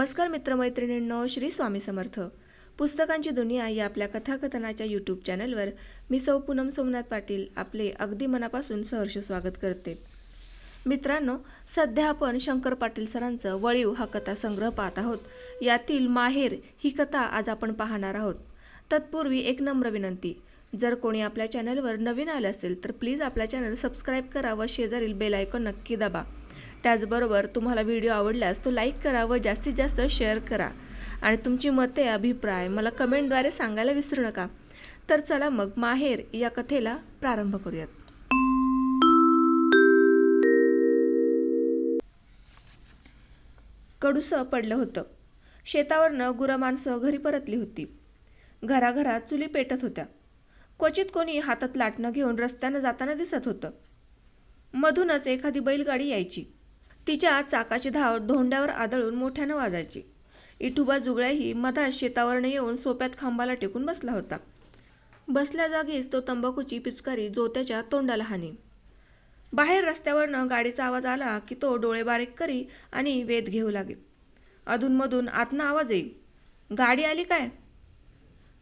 नमस्कार मित्रमैत्रिणींनो श्री स्वामी समर्थ. पुस्तकांची दुनिया या आपल्या कथाकथनाच्या यूट्यूब चॅनलवर मी सौ पूनम सोमनाथ पाटील आपले अगदी मनापासून सहर्ष स्वागत करते. मित्रांनो सध्या आपण शंकर पाटील सरांचं वळीव हा कथासंग्रह पाहत आहोत. यातील माहेर ही कथा आज आपण पाहणार आहोत. तत्पूर्वी एक नम्र विनंती जर कोणी आपल्या चॅनलवर नवीन आलं असेल तर प्लीज आपल्या चॅनल सबस्क्राईब करा व शेजारील बेल आयकॉन नक्की दाबा. त्याचबरोबर तुम्हाला व्हिडिओ आवडल्यास तो लाईक करा व जास्तीत जास्त शेअर करा. आणि तुमची मते अभिप्राय मला कमेंटद्वारे सांगायला विसरू नका. तर चला मग माहेर या कथेला प्रारंभ करूयात. कडूसं पडलं होतं. शेतावरनं गुरं माणसं घरी परतली होती. घराघरात चुली पेटत होत्या. क्वचित कोणी हातात लाटणं घेऊन रस्त्यानं जाताना दिसत होतं. मधूनच एखादी बैलगाडी यायची. तिच्या चाकाची धाव धोंड्यावर आदळून मोठ्यानं वाजायची. इठुबा जुगळ्याही मधात शेतावरनं येऊन सोप्यात खांबाला टेकून बसला होता. बसल्या जागीच तो तंबाखूची पिचकारी जोत्याच्या तोंडाला हानी. बाहेर रस्त्यावरनं गाडीचा आवाज आला की तो डोळे बारीक करी आणि वेध घेऊ लागे अधूनमधून आतनं आवाज येईल. गाडी आली काय?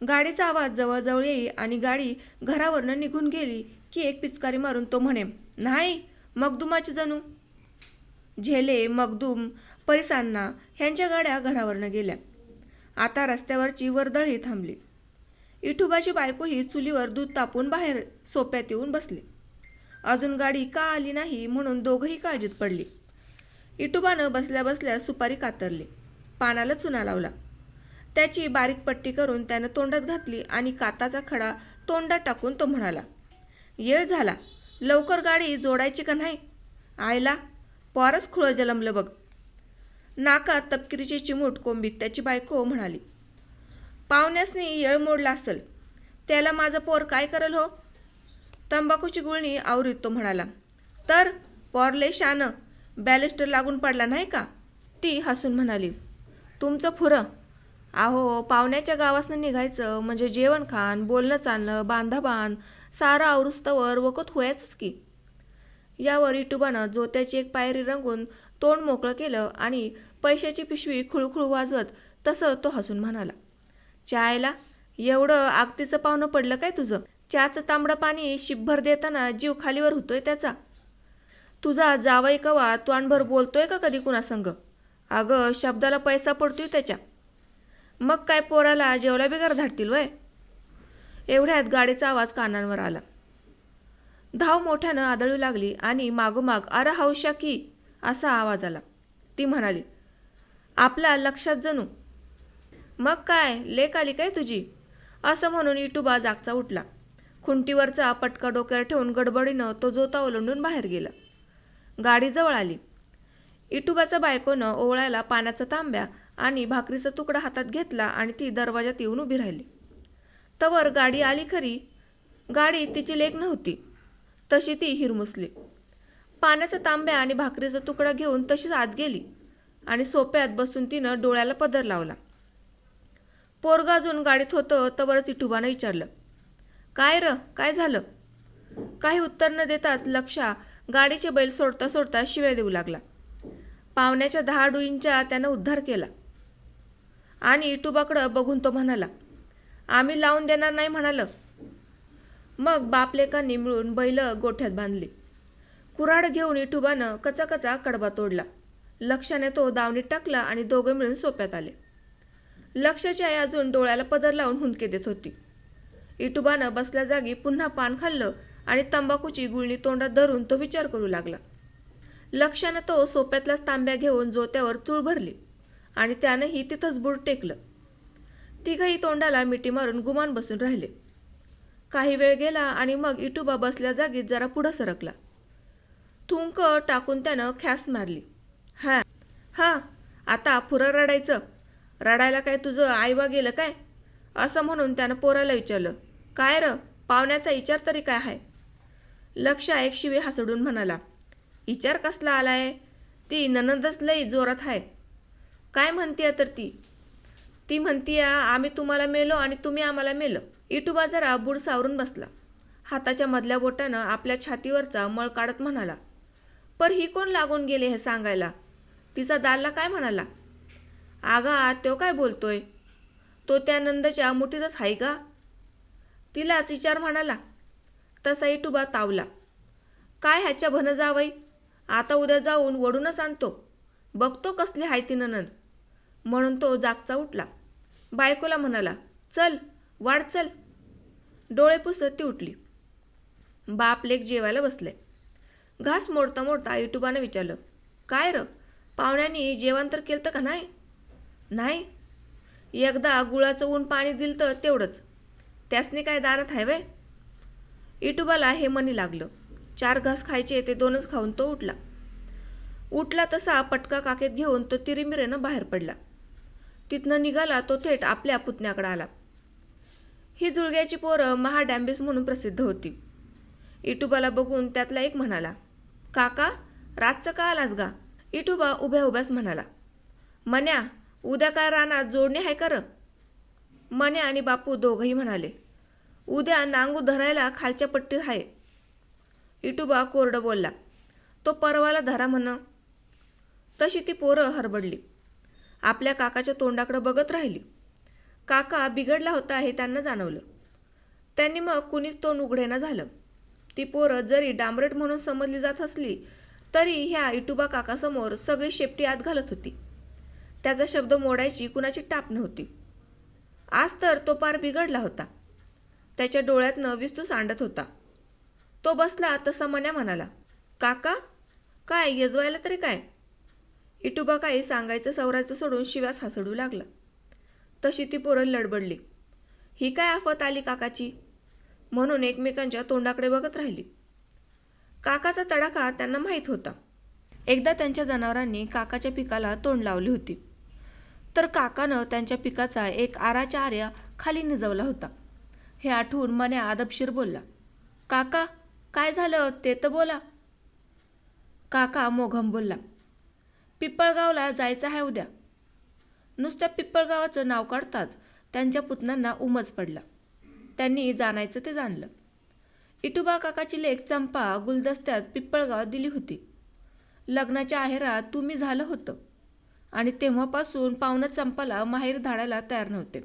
गाडीचा आवाज जवळजवळ येई आणि गाडी घरावरनं निघून गेली की एक पिचकारी मारून तो म्हणे नाही मगदुमाची जणू. झेले मगदूम परिसांना ह्यांच्या गाड्या घरावरनं गेल्या. आता रस्त्यावरची वर्दळही थांबली. इठुबाची बायकोही चुलीवर दूध तापून बाहेर सोप्यात येऊन बसली. अजून गाडी का आली नाही म्हणून दोघंही काळजीत पडली. इटुबानं बसल्या बसल्या सुपारी कातरली. पानाला चुना लावला. त्याची बारीक पट्टी करून त्यानं तोंडात घातली आणि काताचा खडा तोंडात टाकून तो म्हणाला येळ झाला. लवकर गाडी जोडायची का नाही? आयला पोरच खुळं जलमलं बघ. नाकात तपकिरीची चिमूट कोंबीत त्याची बायको म्हणाली. पाहुण्यासनी येळ मोडला असेल त्याला माझं पोर काय करल हो? तंबाखूची गुळणी आवरीत तो म्हणाला. तर पोरले शान बॅलिस्टर लागून पडला नाही का? ती हसून म्हणाली. तुमचं फुरं. आहो पाहुण्याच्या गावासनं निघायचं म्हणजे जेवण खाण बोलणं चालणं बांधा बांध सारं आवरुस्तवर वकत होयाचंच की. यावर इटुबानं जोत्याची एक पायरी रंगून तोंड मोकळं केलं आणि पैशाची पिशवी खुळखुळ वाजवत तसं तो हसून म्हणाला चायला एवढं आगतीचं पाहुणं पडलं काय तुझं? चहाचं तांबडं पाणी शिपभर देताना जीव खालीवर होतोय त्याचा? तुझा जावई कवा तोंडभर बोलतोय का कधी कुणासंग? अगं शब्दाला पैसा पडतोय त्याच्या. मग काय पोराला जेवला बिगार धाडतील वय? एवढ्यात गाडीचा आवाज कानांवर आला. धाव मोठ्यानं आदळू लागली आणि मागोमाग अरे हौशा की असा आवाज आला. ती म्हणाली आपल्या लक्षात जणू. मग काय लेक आली काय तुझी? असं म्हणून इटुबा जागचा उठला. खुंटीवरचा पटका डोक्यावर ठेवून गडबडीनं तो जोता ओलांडून बाहेर गेला. गाडीजवळ आली. इटुबाचा बायकोनं ओवळायला पाण्याचा तांब्या आणि भाकरीचा तुकडा हातात घेतला आणि ती दरवाजात येऊन उभी राहिली. तवर गाडी आली खरी. गाडी तिची लेक नव्हती. तशी ती हिरमुसली पाण्याचा तांब्या आणि भाकरीचा तुकडा घेऊन तशीच आत गेली आणि सोप्यात बसून तिनं डोळ्याला पदर लावला. पोरगा अजून गाडीत होतं तवरच इटुबानं विचारलं काय र काय झालं? काही उत्तर न देताच लक्षा गाडीचे बैल सोडता सोडता शिव्या देऊ लागला. पावण्याच्या दहा डुईंच्या त्यानं उद्धार केला. आणि इटुबाकडं बघून तो म्हणाला आम्ही लावून देणार नाही म्हणालं. मग बापलेकांनी मिळून बैल गोठ्यात बांधली. कुऱ्हाड घेऊन इटुबानं कचाकचा कडबा तोडला. लक्षाने तो दावणीत टाकला आणि दोघं मिळून सोप्यात आले. लक्षाची आई अजून डोळ्याला पदर लावून हुंदके देत होती. इटुबानं बसल्या जागी पुन्हा पान खाल्लं आणि तंबाखूची गुळणी तोंडात धरून तो विचार करू लागला. लक्षानं तो सोप्यातल्याच तांब्या घेऊन जोत्यावर चूळ भरली आणि त्यानंही तिथंच बुड टेकलं. तिघही तोंडाला मिठी मारून गुमान बसून राहिले. काही वेळ गेला आणि मग इटुबा बसल्या जागीत जरा पुढं सरकला. थुंक टाकून त्यानं ख्यास मारली. हा हा आता फुरं रडायचं. रडायला काय तुझं आईवा गेलं काय? असं म्हणून त्यानं पोराला विचारलं. काय र पाहुण्याचा विचार तरी काय आहे लक्ष एक शिवे हसडून म्हणाला. विचार कसला आलाय? ती ननंदच लई जोरात आहे काय म्हणतीय तर ती? ती म्हणतीया आम्ही तुम्हाला मेलो आणि तुम्ही आम्हाला मेलं. इटुबा जरा बुड सावरून बसला. हाताच्या मधल्या बोटानं आपल्या छातीवरचा मळ काढत म्हणाला पर ही कोण लागून गेले हे सांगायला? तिचा दालला काय म्हणाला? आगा तो काय बोलतोय? तो त्या नंदच्या मुठीतच हाय का? तिलाच विचार म्हणाला. तसा इटुबा तावला. काय ह्याच्या भन जावई? आता उद्या जाऊन वडूनच आणतो. बघतो कसली हाय ती ननंद. म्हणून तो जागचा उठला. बायकोला म्हणाला चल वाढ चल. डोळे पुसत ती उठली. बाप लेक जेवायला बसले. घास मोडता मोडता युट्यूबानं विचारलं काय र पाहुण्यांनी जेवण तर केलं का नाही? नाही. एकदा गुळाचं ऊन पाणी दिलं तर तेवढंच. त्यासनी काय दारात आहे वय इटुबाला हे मनी लागलं. चार घास खायचे ते दोनच खाऊन तो उठला. उठला तसा पटका काकेत घेऊन तो तिरिमिरेनं बाहेर पडला. तिथनं निघाला तो थेट आपल्या पुतण्याकडे आला. ही जुळग्याची पोरं महाडॅम्बिस म्हणून प्रसिद्ध होती. इटुबाला बघून त्यातला एक म्हणाला काका रातचं का आलास गा? इटुबा उभ्या उभ्याच म्हणाला मन्या उद्या काय रानात जोडणी आहे कर? मन्या आणि बापू दोघंही म्हणाले उद्या नांगू धरायला खालच्या पट्टीत आहे इटुबा कोरडं बोलला तो परवाला धरा म्हण. तशी ती पोरं हरबडली. आपल्या काकाच्या तोंडाकडं बघत राहिली. काका बिघडला होता हे त्यांना जाणवलं. त्यांनी मग कुणीच तोंड उघडेना झालं. ती पोरं जरी डांबरट म्हणून समजली जात असली तरी ह्या इटुबा काकासमोर सगळी शेपटी आत घालत होती. त्याचा शब्द मोडायची कुणाची टाप नव्हती. आज तर तो पार बिघडला होता. त्याच्या डोळ्यातनं विस्तू सांडत होता. तो बसला तसा मन्या म्हणाला काका काय यजवायला तरी काय? इटुबा काही सांगायचं सवरायचं सोडून शिव्यास हसडू लागला. तशी ती पोरं लडबडली. ही काय आफत आली काकाची? म्हणून एकमेकांच्या तोंडाकडे बघत राहिली. काकाचा तडाखा त्यांना माहीत होता. एकदा त्यांच्या जनावरांनी काकाच्या पिकाला तोंड लावली होती. तर काकानं त्यांच्या पिकाचा एक आराच्या आर्या खाली निजवला होता. हे आठवून मन्या आदबशीर बोलला काका काय झालं? ते तर बोला. काका मोघम बोलला पिपळगावला जायचं आहे उद्या. नुसत्या पिप्पळगावाचं नाव काढताच त्यांच्या पुतण्यांना उमज पडला. त्यांनी जाणायचं ते जाणलं. इटुबा काकाची लेख चंपा गुलदस्त्यात पिप्पळगावात दिली होती. लग्नाच्या आहेरात तुम्ही झालं होतं. आणि तेव्हापासून पाहुणं चंपाला माहेर धाडायला तयार नव्हते.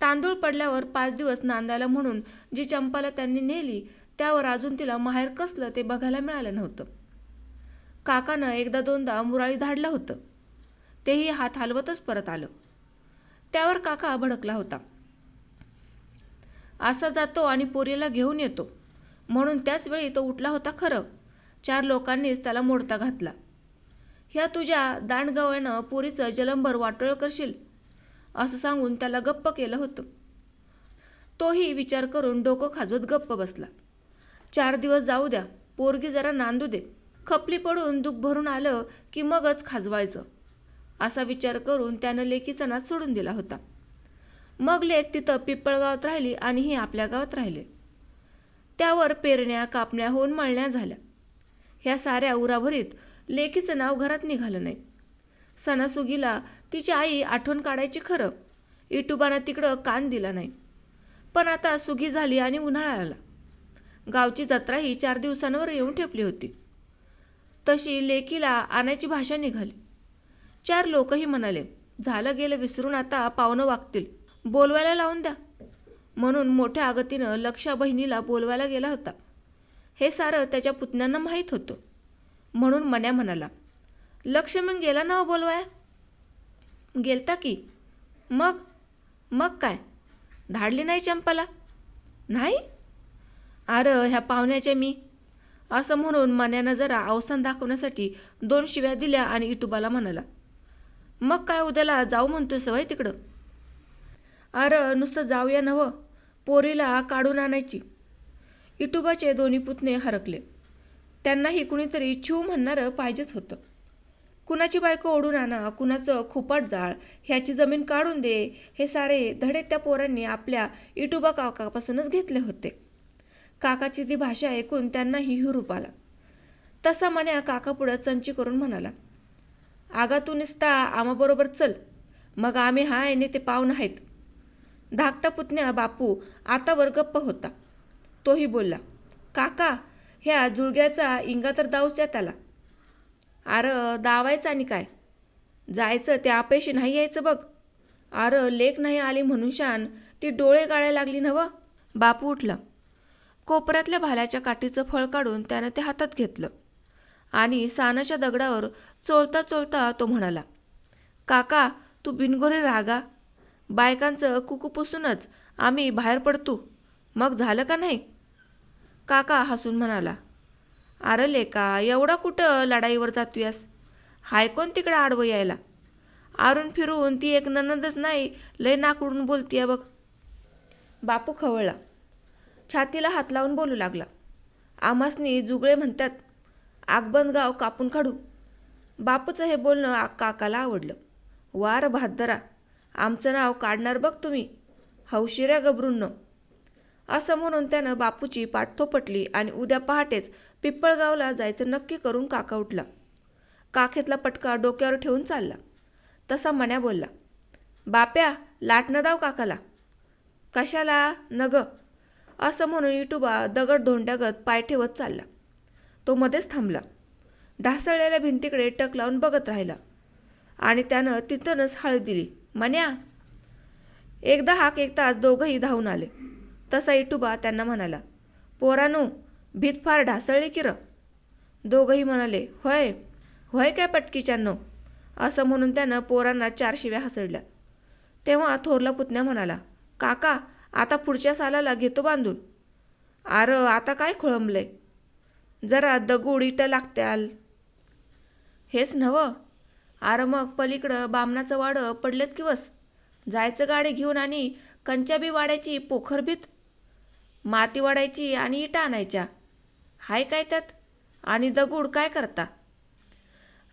तांदूळ पडल्यावर पाच दिवस नांदायला म्हणून जी चंपाला त्यांनी नेली त्यावर अजून तिला माहेर कसलं ते बघायला मिळालं नव्हतं. काकानं एकदा दोनदा मुराळी धाडलं होतं. तेही हात हलवतच परत आलं. त्यावर काका भडकला होता. असा जातो आणि पोरीला घेऊन येतो. म्हणून त्याच वेळी तो उठला होता खरं. चार लोकांनीच त्याला मोडता घातला. ह्या तुझ्या दांडगव्यानं पोरीचं जलंभर वाटोळ करशील? असं सांगून त्याला गप्प केलं होतं. तोही विचार करून डोकं खाजवत गप्प बसला. चार दिवस जाऊ द्या. पोरगी जरा नांदू दे. खपली पडून दुःख भरून आलं की मगच खाजवायचं. असा विचार करून त्यानं लेकीचा नाच सोडून दिला होता. मग लेक तिथं पिप्पळगावात राहिली आणि ही आपल्या गावात राहिले. त्यावर पेरण्या कापण्या होऊन मळण्या झाल्या. ह्या साऱ्या उराभरीत लेकीचं नाव घरात निघालं नाही. सणासुगीला तिची आई आठवण काढायची खरं इटुबानं तिकडं कान दिला नाही. पण आता सुगी झाली आणि उन्हाळा आला. गावची जत्राही चार दिवसांवर येऊन ठेपली होती. तशी लेकीला आणायची भाषा निघाली. चार लोकही म्हणाले झालं गेलं विसरून आता पाहुणं वागतील. बोलवायला लावून द्या. म्हणून मोठ्या आगतीनं लक्षा बहिणीला बोलवायला गेला होता. हे सारं त्याच्या पुतण्यांना माहीत होतं. म्हणून मन्या म्हणाला लक्ष मग गेला ना हो बोलवाया? गेलता की. मग? मग काय? धाडली नाही चंपाला? नाही? अरे ह्या पाहुण्याच्या मी. असं म्हणून मन्यानं जरा अवसान दाखवण्यासाठी दोन शिव्या दिल्या आणि इटुबाला म्हणाला मग काय उद्याला जाऊ म्हणतोय सवय तिकडं? अरे नुसतं जाऊया नवं पोरीला काढून आणायची. इटुबाचे दोन्ही पुतणे हरकले. त्यांनाही कुणीतरी छू म्हणणारं पाहिजेच होतं. कुणाची बायको ओढून आणा कुणाचं खोपाट जाळ ह्याची जमीन काढून दे हे सारे धडे त्या पोरांनी आपल्या इटुबा काकापासूनच घेतले होते. काकाची ती भाषा ऐकून त्यांनाही हुरूप आला. तसा मन्या काकापुढं चंची करून म्हणाला आगा तू निसता आम्हाबरोबर चल. मग आम्ही हाय ने ते पाहुणं आहेत. धाकटा पुतण्या बापू आता वर गप्प होता. तोही बोलला काका ह्या जुळग्याचा इंगा तर दाऊच द्या त्याला. अरे दावायचं आणि काय? जायचं त्या अपेशी नाही यायचं बघ. अरं लेक नाही आली म्हणून शान ती डोळे गाळायला लागली नव बापू उठला. कोपऱ्यातल्या भाल्याच्या काठीचं फळ काढून त्यानं ते हातात घेतलं. आणि सानाच्या दगडावर चोलता चोलता तो म्हणाला काका तू बिनगोरे रागा. बायकांचं कुकू पुसूनच आम्ही बाहेर पडतो. मग झालं का नाही? काका हसून म्हणाला अरे लेका एवढा कुठं लढाईवर जातोयास? हाय कोण तिकडं आडवं यायला? आरून फिरून ती एक ननदच नाही लय नाकडून बोलतीय बघ. बापू खवळला छातीला हात लावून बोलू लागला. आमासनी जुगळे म्हणतात आगबंद गाव कापून काढू. बापूचं हे बोलणं आ- काकाला आवडलं. वार भादरा आमचं नाव काढणार बघ तुम्ही. हौशिऱ्या गबरूंनो असं म्हणून त्यानं बापूची पाठ थोपटली आणि उद्या पहाटेच पिप्पळगावला जायचं नक्की करून काका उठला. काखेतला पटका डोक्यावर ठेवून चालला. तसा मन्या बोलला बाप्या लाटणं दाव काकाला. कशाला? नग. असं म्हणून इटुबा दगड धोंड्यागत पाय ठेवत चालला. तो मध्येच थांबला. ढासळलेल्या भिंतीकडे टक लावून बघत राहिला. आणि त्यानं तिथूनच हळद दिली. म्हण्या एकदा हाक एक तास दोघंही धावून आले. तसा इटुबा त्यांना म्हणाला. पोरानू भीत फार ढासळली की र दोघंही म्हणाले होय होय काय पटकीच्यानो? असं म्हणून त्यानं पोरांना चार शिव्या हसडल्या तेव्हा थोरला पुतण्या म्हणाला काका आता पुढच्या सालाला घेतो बांधून. आर आता काय खोळंबलंय? जरा दगूड इटं लागत्याल. हेच नवं आर मग पलीकडं बामणाचं वाडं पडलेत की वस जायचं गाडी घेऊन आणि कंच्याबी वाड्याची पोखरबीत माती वाढायची आणि इटा आणायच्या. हाय काय त्यात? आणि दगुड काय करता?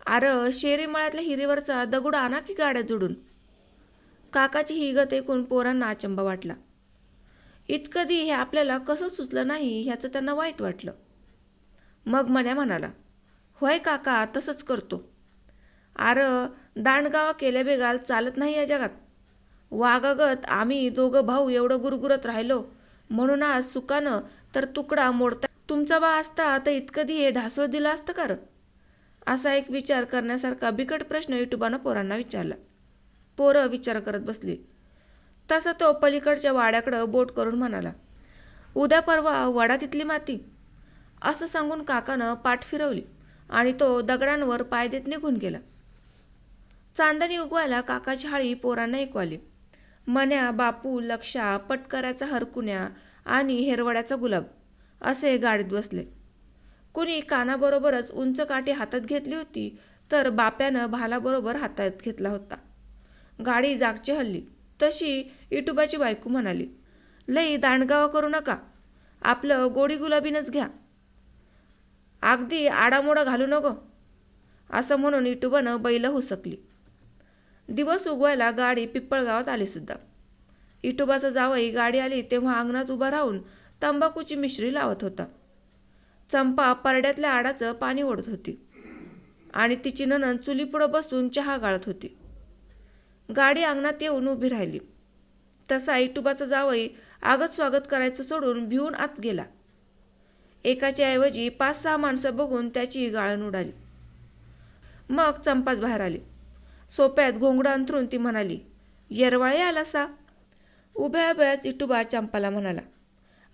आर शेरी मळ्यातल्या हिरीवरचा दगुड आणा की गाड्या जोडून? काकाची ही गत ऐकून पोरांना अचंबा वाटला. इतकधी हे आपल्याला कसं सुचलं नाही ह्याचं त्यांना वाईट वाटलं. मग मण्या म्हणाला होय काका तसंच करतो. आर दांडगावा केल्या बेगाल चालत नाही या जगात. वागागत आम्ही दोघं भाऊ एवढं गुरगुरत राहिलो. म्हणून आज सुकानं तर तुकडा मोडता. तुमचा बा असता तर इतकधी हे ढासळ दिलं असतं का असा एक विचार करण्यासारखा बिकट प्रश्न युट्यूबानं पोरांना विचारला. पोरं विचार करत बसली. तसा तो पलीकडच्या वाड्याकडं बोट करून म्हणाला उद्या परवा वडा तिथली माती. असं सांगून काकानं पाठ फिरवली आणि तो दगडांवर पाय देत निघून गेला. चांदणी उगवायला काकाची हाळी पोरांना ऐकवाली. मन्या बापू लक्षा पटकऱ्याचा हरकुण्या आणि हेरवड्याचा गुलाब असे गाडीत बसले. कुणी कानाबरोबरच उंच काठी हातात घेतली होती तर बाप्यानं भालाबरोबर हातात घेतला होता. गाडी जागची हल्ली. तशी इटुबाची बायको म्हणाली लई दांडगावा करू नका. आपलं गोडी गुलाबीनच घ्या. अगदी आडामोडा घालू नको. असं म्हणून इटुबानं बैल हुसकली. दिवस उगवायला गाडी पिप्पळगावात आलीसुद्धा इटुबाचं जावई गाडी आली तेव्हा अंगणात उभा राहून तंबाखूची मिश्री लावत होता. चंपा परड्यातल्या आडाचं पाणी ओढत होती. आणि तिची नणन चुलीपुढं बसून चहा गाळत होती. गाडी अंगणात येऊन उभी राहिली. तसा इटुबाचा जावई आगत स्वागत करायचं सोडून भिवून आत गेला. एकाच्या ऐवजी पाच सहा माणसं बघून त्याची गाळण उडाली. मग चंपाच बाहेर आली. सोप्यात घोंगडा अंथरून ती म्हणाली येरवाळे आला सा उभ्या उभ्याच इटुबा चंपाला म्हणाला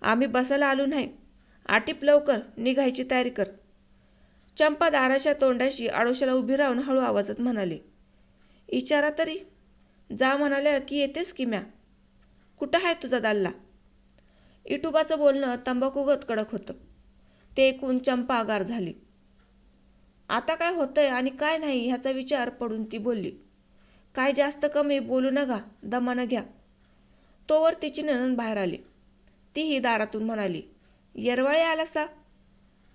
आम्ही बसायला आलो नाही. आटीप लवकर निघायची तयारी कर. चंपा दाराच्या तोंडाशी आडोशाला उभी राहून हळू आवाजात म्हणाली इचारा तरी. जा म्हणाल्या की येतेस की म्या? कुठं आहे तुझा दाल्ला? इटुबाचं बोलणं तंबाखूगत कडक होतं. ते ऐकून चंपागार झाली. आता काय होतंय आणि काय नाही ह्याचा विचार पडून ती बोलली. काय जास्त कमी बोलू नका दमानं घ्या. तोवर तिची नणन बाहेर आली. तीही दारातून म्हणाली येरवाळे आला सा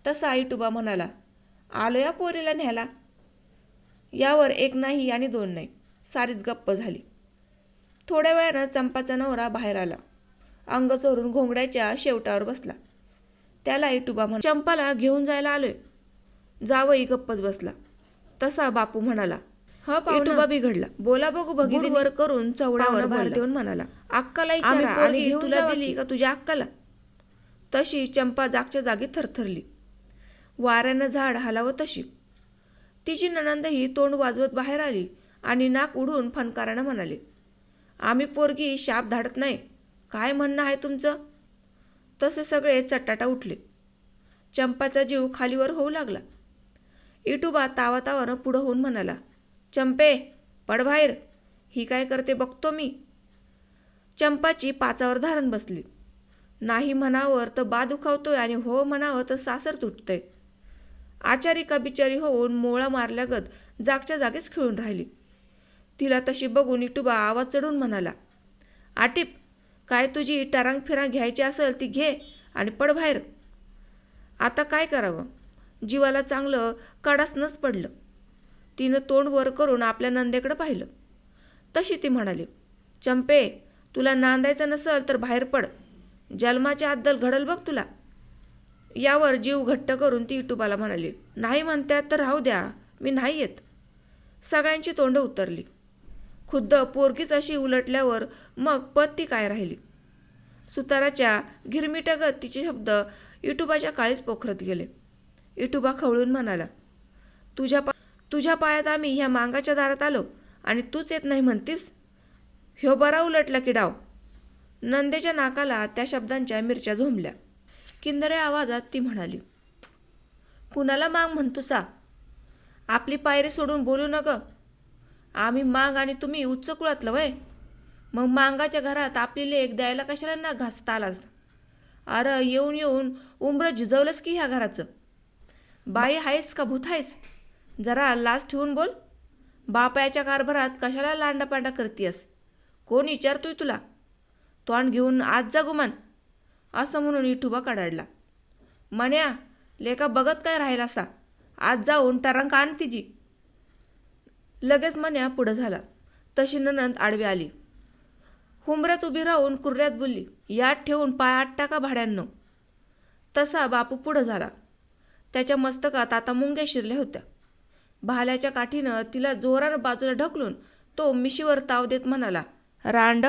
तसा आईटुबा म्हणाला आलो या पोरीला न्यायला यावर एक नाही आणि दोन नाही सारीच गप्प झाली. थोड्या वेळानं चंपाचा नवरा बाहेर आला. अंग चोरून घोंगड्याच्या शेवटावर बसला. त्याला इटुबा म्हण चंपाला घेऊन जायला आलोय. जावई गप्पच बसला. तसा बापू म्हणाला हा बिघडला. बोला बघू बघितली वर करून चवड्यावर भार देऊन म्हणाला अक्काला आणि तुला दिली का. तुझ्या अक्काला तशी चंपा जागच्या जागी थरथरली. वाऱ्यानं झाड हलावं तशी. तिची नणंदही तोंड वाजवत बाहेर आली आणि नाक उडून फनकारानं म्हणाले आम्ही पोरगी शाप धाडत नाही. काय म्हणणं आहे तुमचं? तसे सगळे चटाटा उठले. चंपाचा जीव खालीवर होऊ लागला. इटुबा तावातावानं पुढं होऊन म्हणाला चंपे पड बाहेर. ही काय करते बघतो मी. चंपाची पाचावर धारण बसली. नाही म्हणावर तर बा दुखावतोय आणि हो म्हणावं तर सासर तुटतंय. आचारिका बिचारी होऊन मोळा मारल्यागत जागच्या जागीच खिळून राहिली. तिला तशी बघून इटुबा आवाज चढून म्हणाला आटीप काय तुझी टरांग फिरांग घ्यायची असेल ती घे आणि पड बाहेर. आता काय करावं? जीवाला चांगलं कडासनच पडलं. तिनं तोंड वर करून आपल्या नंदेकडं पाहिलं. तशी ती म्हणाली चंपे तुला नांदायचं नसल तर बाहेर पड. जन्माच्या अद्दल घडल बघ तुला. यावर जीव घट्ट करून ती इटुबाला म्हणाली नाही म्हणत्यात तर राहू द्या मी नाही येत. सगळ्यांची तोंड उतरली. खुद्द पोरगीच अशी उलटल्यावर मग पत्ती काय राहिली? सुताराच्या घिरमिटगत तिचे शब्द इटुबाच्या काळीच पोखरत गेले. इटुबा खवळून म्हणाला तुझ्या पा तुझ्या पायात आम्ही ह्या मांगाच्या दारात आलो आणि तूच येत नाही म्हणतीस? ह्यो बरा उलटला की डाव. नंदेच्या नाकाला त्या शब्दांच्या मिरच्या झोंबल्या. किंदऱ्या आवाजात ती म्हणाली कुणाला मांग म्हणतो सा आपली पायरी सोडून बोलू न आम्ही मांग आणि तुम्ही उच्च कुळातलं वय. मग मांगाच्या घरात आपली लेख द्यायला कशाला ना घासता आलास? अरे येऊन येऊन उंबरं झिजवलंस की ह्या घराचं? बाई आहेस का भूत आहेस? जरा लाज ठेवून बोल. बापायाच्या कारभारात कशाला लांडापांडा करतीयस? कोण विचारतोय तुला? तोंड घेऊन आज जा गुमान. असं म्हणून इठुबा कडाडला म्हण्या लेका बघत काय राहिला असा आज जाऊन टरंक आण तिची. लगेच मन्या पुढं झाला. तशी ननंद आडवी आली. हुंबऱ्यात उभी राहून कुर्ऱ्यात बोलली यात ठेवून पाय आठ टाका भाड्यांनो. तसा बापू पुढं झाला. त्याच्या मस्तकात आता मुंग्या शिरल्या होत्या. भाल्याच्या काठीनं तिला जोरानं बाजूला ढकलून तो मिशीवर ताव देत म्हणाला रांड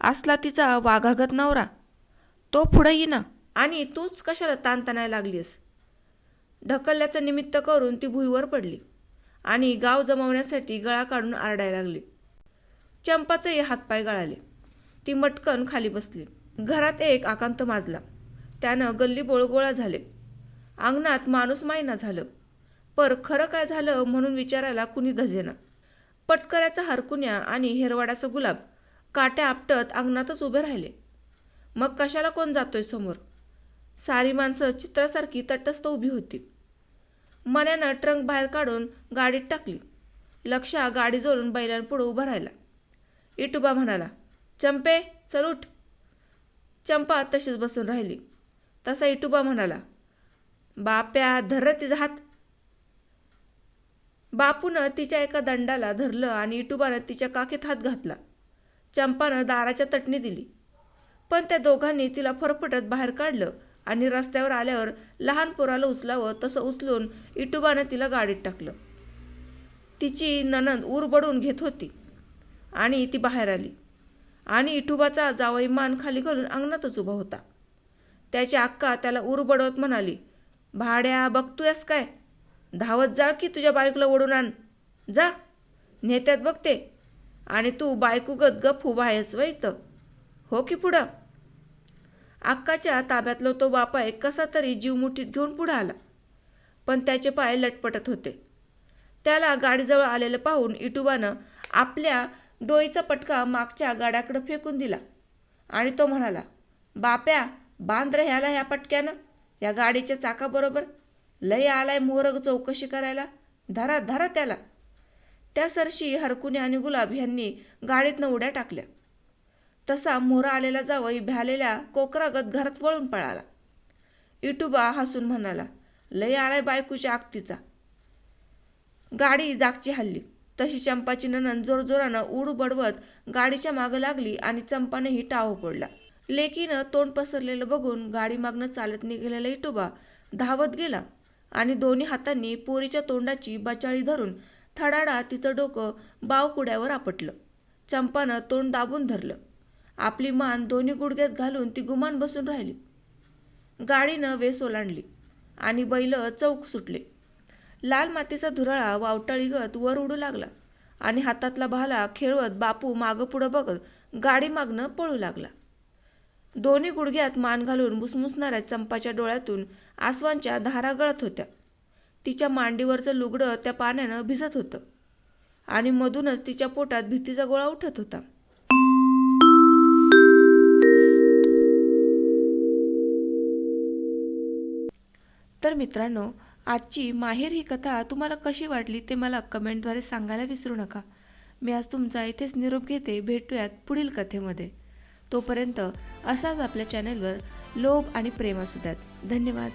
असला तिचा वाघागत नवरा. तो पुढं येईना आणि तूच कशाला ताणताणायला लागलीस ढकलल्याचं निमित्त करून ती भुईवर पडली. आणि गाव जमवण्यासाठी गळा काढून आरडायला लागली. चंपाचेही हातपाय गळाले. ती मटकन खाली बसली. घरात एक आकांत माजला. त्यानं गल्ली बोळगोळा झाले. अंगणात माणूस मायना झालं. पर खरं काय झालं म्हणून विचारायला कुणी धजेना. पटकऱ्याचा हरकुन्या आणि हेरवाड्याचा गुलाब काट्या आपटत अंगणातच उभे राहिले. मग कशाला कोण जातोय समोर? सारी माणसं चित्रासारखी तटस्थ उभी होती. मन्यानं ट्रंक बाहेर काढून गाडीत टाकली. लक्षा गाडी जोडून बैलांपुढं उभा राहिला. इटुबा म्हणाला चंपे चल उठ. चंपा तशीच बसून राहिली. तसा इटुबा म्हणाला बाप्या धर तिचा हात. बापूनं तिच्या एका दंडाला धरलं आणि इटुबानं तिच्या काखेत हात घातला. चंपानं दाराच्या तटणी दिली. पण त्या दोघांनी तिला फरफटत बाहेर काढलं आणि रस्त्यावर आल्यावर लहान पोराला उचलावं तसं उचलून इटुबानं तिला गाडीत टाकलं. तिची ननंद उरबडून घेत होती आणि ती बाहेर आली. आणि इटुबाचा जावई मान खाली घालून अंगणातच उभा होता. त्याची अक्का त्याला उरबडवत म्हणाली भाड्या बघतोयस काय? धावत जा की तुझ्या बायकोला ओढून आण. जा नेत्यात बघते. आणि तू बायकोगत गप उभा आहेस व इथं. हो की पुढं? अक्काच्या ताब्यातला तो बापाय कसा तरी जीव मुठीत घेऊन पुढं आला. पण त्याचे पाय लटपटत होते. त्याला गाडीजवळ आलेलं पाहून इटुबानं आपल्या डोईचा पटका मागच्या गाड्याकडं फेकून दिला. आणि तो म्हणाला बाप्या बांद्र ह्याला ह्या पटक्यानं. या गाडीच्या चाकाबरोबर. लय आलाय मोरग चौकशी करायला. धरा धरा त्याला. त्या सरशी हरकुने आणि गुलाब ह्यांनी गाडीतनं उड्या टाकल्या. तसा मोहरा आलेला जावई भ्यालेल्या कोकरागत घरात वळून पळाला. इटुबा हसून म्हणाला लय आलाय बायकूच्या आगतीचा. गाडी जागची हल्ली. तशी चंपाची ननन जोरजोरानं उड बडवत गाडीच्या मागं लागली आणि चंपानेही टाव पडला लेकीनं तोंड पसरलेलं बघून गाडी मागनं चालत निघालेला इटुबा धावत गेला आणि दोन्ही हातांनी पोरीच्या तोंडाची बचाळी धरून थडाडा तिचं डोकं बावकुड्यावर आपटलं. चंपानं तोंड दाबून धरलं. आपली मान दोन्ही गुडघ्यात घालून ती गुमान बसून राहिली. गाडीनं वेस ओलांडली आणि बैल चौक सुटले. लाल मातीचा धुराळा वावटाळीगत वर उडू लागला आणि हातातला भाला खेळवत बापू मागं पुढं बघत गाडी मागणं पळू लागला. दोन्ही गुडघ्यात मान घालून मुसमुसणाऱ्या चंपाच्या डोळ्यातून आसवांच्या धारा गळत होत्या. तिच्या मांडीवरचं लुगडं त्या पाण्यानं भिजत होतं आणि मधूनच तिच्या पोटात भीतीचा गोळा उठत होता. तर मित्रांनो आजची माहेर ही कथा तुम्हाला कशी वाटली ते मला कमेंटद्वारे सांगायला विसरू नका. मी आज तुमचा इथेच निरोप घेते. भेटूयात पुढील कथेमध्ये. तोपर्यंत असाच आपल्या चॅनेलवर लोभ आणि प्रेम असू द्यात. धन्यवाद.